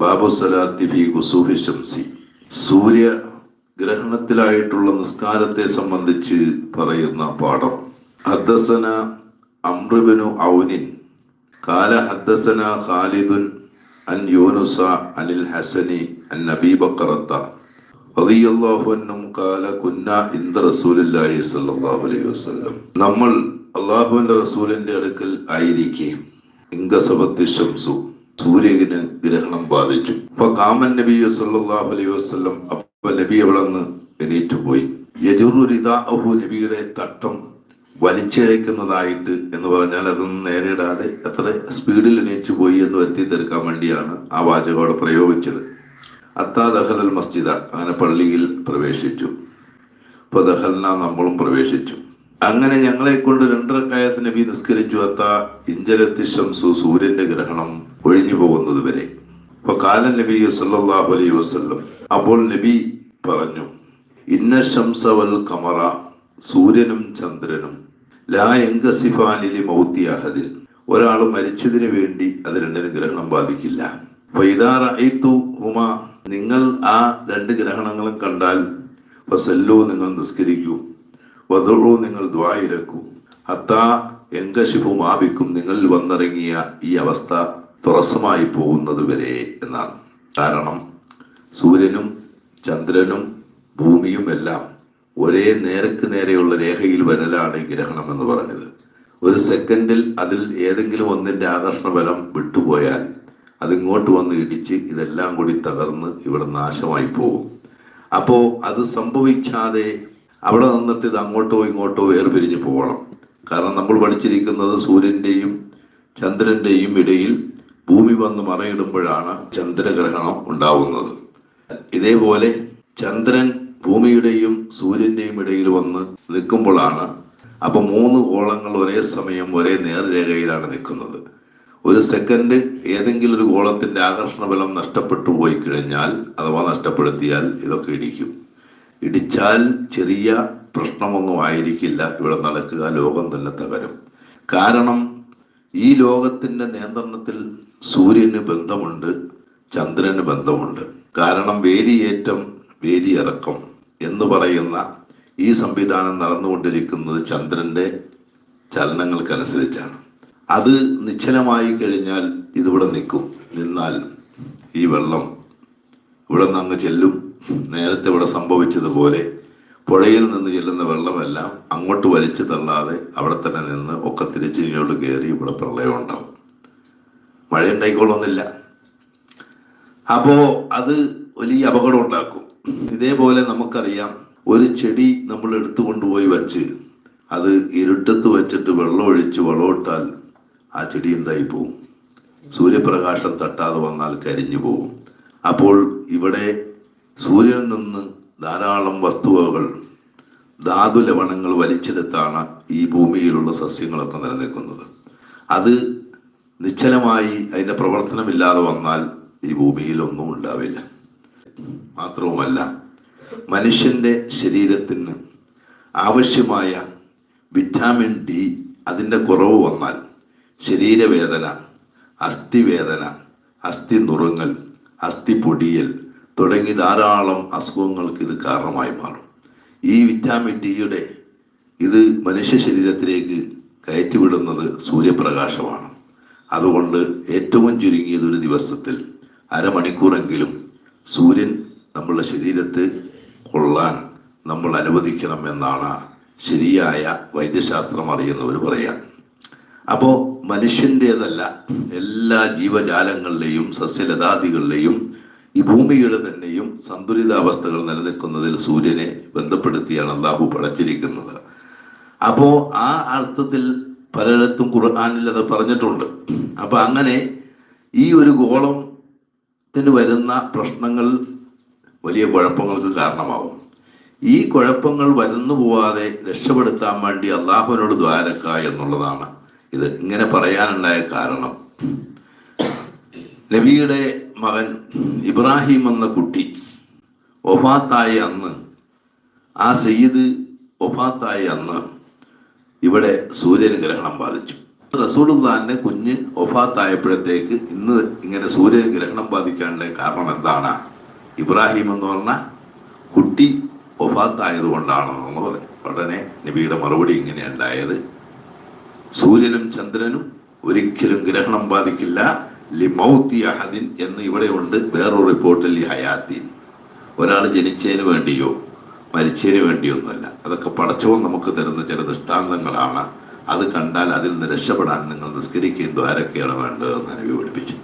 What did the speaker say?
ബാബു സലാത്തി ഫി കുസൂഫി ഷംസി സൂര്യ ഗ്രഹണത്തിലായിട്ടുള്ള നിസ്കാരത്തെ സംബന്ധിച്ച് പറയുന്ന പാഠം. ഹദ്ദസന അമ്രുബിനു ഔനിൻ. കാല ഹദ്ദസന ഖാലിദുൻ അൻ യൂനുസ അനിൽ ഹസനി അൻ നബീ ബക്കറത്ത. റളിയല്ലാഹു അൻഹും കാല കുന്ന ഇന്ദ റസൂലുള്ളാഹി സ്വല്ലല്ലാഹു അലൈഹി വസല്ലം. നമ്മൾ അള്ളാഹുവിന്റെ റസൂലിന്റെ അടുക്കൽ ആയിരിക്കുകയും ഇംഗസബത്തി ഷംസു സൂര്യന് ഗ്രഹണം ബാധിച്ചു. അപ്പൊ കാമൻ നബി സല്ലല്ലാഹു അലൈഹി വസ്ലം അപ്പൊ നബി അവിടെ നിന്ന് എണീറ്റ് പോയി. യജുറു റിദാഅഹു നബിയുടെ തട്ടം വലിച്ചിഴക്കുന്നതായിട്ട് എന്ന് പറഞ്ഞാൽ അതൊന്നും നേരിടാതെ എത്ര സ്പീഡിൽ എണീറ്റ് പോയി എന്ന് വരുത്തി തീർക്കാൻ വേണ്ടിയാണ് ആ വാചകം അവിടെ പ്രയോഗിച്ചത്. അത്താ ദഹലൽ മസ്ജിദ അങ്ങനെ പള്ളിയിൽ പ്രവേശിച്ചു. ഇപ്പൊ ദഹലിന നമ്മളും പ്രവേശിച്ചു. അങ്ങനെ ഞങ്ങളെ കൊണ്ട് രണ്ടരക്കായത്ത് നബി നിസ്കരിച്ചു അത്ത ഇഞ്ചലത്തി സൂര്യന്റെ ഗ്രഹണം ഒഴിഞ്ഞു പോകുന്നത് വരെ. അപ്പൊ കാലൻ നബി സല്ലാഹു അലൈ വസല്ലം. അപ്പോൾ നബി പറഞ്ഞു ഇന്ന ശംസവൽ കമറ സൂര്യനും ചന്ദ്രനും. ലാ എങ്കസിഫാനിലി മൗത്തിയാഹദിൻ ഒരാൾ മരിച്ചതിന് വേണ്ടി അത് രണ്ടിനും ഗ്രഹണം ബാധിക്കില്ല. നിങ്ങൾ ആ രണ്ട് ഗ്രഹണങ്ങളും കണ്ടാൽ നിങ്ങൾ നിസ്കരിക്കൂ. വധുഴു നിങ്ങൾ ദ്വായിരക്കൂ ഹത്താ എങ്കശിഫു മാബിക്കും നിങ്ങളിൽ വന്നിറങ്ങിയ ഈ അവസ്ഥ തുറസ്സമായി പോകുന്നത് വരെ എന്നാണ്. കാരണം സൂര്യനും ചന്ദ്രനും ഭൂമിയും എല്ലാം ഒരേ നേർക്ക് നേരെയുള്ള രേഖയിൽ വരലാണ് ഗ്രഹണം എന്ന് പറഞ്ഞത്. ഒരു സെക്കൻഡിൽ അതിൽ ഏതെങ്കിലും ഒന്നിന്റെ ആകർഷണ ബലം വിട്ടുപോയാൽ അതിങ്ങോട്ട് വന്ന് ഇടിച്ച് ഇതെല്ലാം കൂടി തകർന്ന് ഇവിടെ നാശമായി പോകും. അപ്പോൾ അത് സംഭവിക്കാതെ അവിടെ നിന്നിട്ട് ഇത് അങ്ങോട്ടോ ഇങ്ങോട്ടോ വേർപിരിഞ്ഞ് പോകണം. കാരണം നമ്മൾ പഠിച്ചിരിക്കുന്നത് സൂര്യന്റെയും ചന്ദ്രന്റെയും ഇടയിൽ ഭൂമി വന്ന് മറയിടുമ്പോഴാണ് ചന്ദ്രഗ്രഹണം ഉണ്ടാവുന്നത്. ഇതേപോലെ ചന്ദ്രൻ ഭൂമിയുടെയും സൂര്യന്റെയും ഇടയിൽ വന്ന് നിൽക്കുമ്പോഴാണ് അപ്പോൾ മൂന്ന് ഗോളങ്ങൾ ഒരേ സമയം ഒരേ നേർരേഖയിലാണ് നിൽക്കുന്നത്. ഒരു സെക്കൻഡ് ഏതെങ്കിലും ഒരു ഗോളത്തിന്റെ ആകർഷണ ബലം നഷ്ടപ്പെട്ടു പോയി കഴിഞ്ഞാൽ അഥവാ നഷ്ടപ്പെടുത്തിയാൽ ഇതൊക്കെ ഇടിക്കും. ഇടിച്ചാൽ ചെറിയ പ്രശ്നമൊന്നും ആയിരിക്കില്ല. ഇവിടെ നടക്കുക ലോകം തന്നെ തകരും. കാരണം ഈ ലോകത്തിന്റെ നിയന്ത്രണത്തിൽ സൂര്യന് ബന്ധമുണ്ട് ചന്ദ്രന് ബന്ധമുണ്ട്. കാരണം വേലിയേറ്റം വേലിയിറക്കം എന്ന് പറയുന്ന ഈ സംവിധാനം നടന്നുകൊണ്ടിരിക്കുന്നത് ചന്ദ്രന്റെ ചലനങ്ങൾക്കനുസരിച്ചാണ്. അത് നിശ്ചലമായി കഴിഞ്ഞാൽ ഇതിവിടെ നിൽക്കും. നിന്നാൽ ഈ വെള്ളം ഇവിടെ നിന്ന് അങ്ങ് ചെല്ലും. നേരത്തെ ഇവിടെ സംഭവിച്ചതുപോലെ പുഴയിൽ നിന്ന് ചെല്ലുന്ന വെള്ളമെല്ലാം അങ്ങോട്ട് വലിച്ചു തള്ളാതെ അവിടെ തന്നെ നിന്ന് ഒക്കെ തിരിച്ച് ഇങ്ങോട്ട് കയറി ഇവിടെ പ്രളയം ഉണ്ടാവും. മഴ ഉണ്ടായിക്കൊള്ളുന്നില്ല അപ്പോ അത് വലിയ അപകടം ഉണ്ടാക്കും. ഇതേപോലെ നമുക്കറിയാം ഒരു ചെടി നമ്മൾ എടുത്തു കൊണ്ടുപോയി വച്ച് അത് ഇരുട്ടത്ത് വെച്ചിട്ട് വെള്ളം ഒഴിച്ച് വളമിട്ടാൽ ആ ചെടി എന്തായി പോവും? സൂര്യപ്രകാശം തട്ടാതെ വന്നാൽ കരിഞ്ഞു പോകും അപ്പോൾ ഇവിടെ സൂര്യനിൽ നിന്ന് ധാരാളം വസ്തുവകൾ ധാതു ലവണങ്ങൾ വലിച്ചെടുത്താണ് ഈ ഭൂമിയിലുള്ള സസ്യങ്ങളൊക്കെ നിലനിൽക്കുന്നത്. അത് നിശ്ചലമായി അതിന്റെ പ്രവർത്തനമില്ലാതെ വന്നാൽ ഈ ഭൂമിയിൽ ഒന്നും ഉണ്ടാവില്ല. മാത്രവുമല്ല മനുഷ്യന്റെ ശരീരത്തിന് ആവശ്യമായ വിറ്റാമിൻ ഡി അതിന്റെ കുറവ് വന്നാൽ ശരീരവേദന അസ്ഥിവേദന അസ്ഥി നുറുങ്ങൽ അസ്ഥി പൊടിയൽ തുടങ്ങി ധാരാളം അസുഖങ്ങൾക്ക് ഇത് കാരണമായി മാറും. ഈ വിറ്റാമിൻ ഡിയുടെ ഇത് മനുഷ്യ ശരീരത്തിലേക്ക് കയറ്റിവിടുന്നത് സൂര്യപ്രകാശമാണ്. അതുകൊണ്ട് ഏറ്റവും ചുരുങ്ങിയത് ഒരു ദിവസത്തിൽ അരമണിക്കൂറെങ്കിലും സൂര്യൻ നമ്മളുടെ ശരീരത്ത് കൊള്ളാൻ നമ്മൾ അനുവദിക്കണം എന്നാണ് ശരിയായ വൈദ്യശാസ്ത്രം അറിയുന്നവർ പറയാം അപ്പോൾ മനുഷ്യന്റേതല്ല എല്ലാ ജീവജാലങ്ങളിലെയും സസ്യലതാദികളിലെയും ഈ ഭൂമിയുടെ തന്നെയും സന്തുലിതാവസ്ഥകൾ നിലനിൽക്കുന്നതിൽ സൂര്യനെ ബന്ധപ്പെടുത്തിയാണ് അള്ളാഹു പടച്ചിരിക്കുന്നത്. അപ്പോൾ ആ അർത്ഥത്തിൽ പലയിടത്തും ഖുർആാനിൽ അത് പറഞ്ഞിട്ടുണ്ട്. അപ്പോൾ അങ്ങനെ ഈ ഒരു ഗോളത്തിന് വരുന്ന പ്രശ്നങ്ങൾ വലിയ കുഴപ്പങ്ങൾക്ക് കാരണമാവും. ഈ കുഴപ്പങ്ങൾ വരുന്നു പോവാതെ രക്ഷപ്പെടുത്താൻ വേണ്ടി അള്ളാഹുവിനോട് ദ്വാരക്ക എന്നുള്ളതാണ്. ഇത് ഇങ്ങനെ പറയാനുണ്ടായ കാരണം. നബിയുടെ മകൻ ഇബ്രാഹിം എന്ന കുട്ടി ഒഫാത്തായ അന്ന് ആ സയ്യിദ് ഒഫാത്തായ അന്ന് ഇവിടെ സൂര്യനുഗ്രഹണം ബാധിച്ചു. റസൂലുള്ളാന്റെ കുഞ്ഞ് ഒഫാത്തായപ്പോഴത്തേക്ക് ഇന്ന് ഇങ്ങനെ സൂര്യനുഗ്രഹണം ബാധിക്കാനുള്ള കാരണം എന്താണ്? ഇബ്രാഹിം എന്ന് പറഞ്ഞ കുട്ടി ഒഫാത്തായത് കൊണ്ടാണെന്ന് പറയും ഉടനെ നബിയുടെ മറുപടി ഇങ്ങനെ ഉണ്ടായത് സൂര്യനും ചന്ദ്രനും ഒരിക്കലും ഗ്രഹണം ബാധിക്കില്ല. ലിമൗത്തി അഹദിൻ എന്ന് ഇവിടെ ഉണ്ട് വേറൊരു റിപ്പോർട്ടിൽ ഈ ഹയാത്തീൻ. ഒരാൾ ജനിച്ചതിന് വേണ്ടിയോ മരിച്ചതിന് വേണ്ടിയൊന്നുമല്ല അതൊക്കെ പടച്ചവും നമുക്ക് തരുന്ന ചില ദൃഷ്ടാന്തങ്ങളാണ്. അത് കണ്ടാൽ അതിൽ നിന്ന് രക്ഷപ്പെടാൻ നിങ്ങൾ നിസ്കരിക്കുകയും ദ്വാരൊക്കെയാണ് വേണ്ടതെന്ന് നബി പഠിപ്പിച്ചു.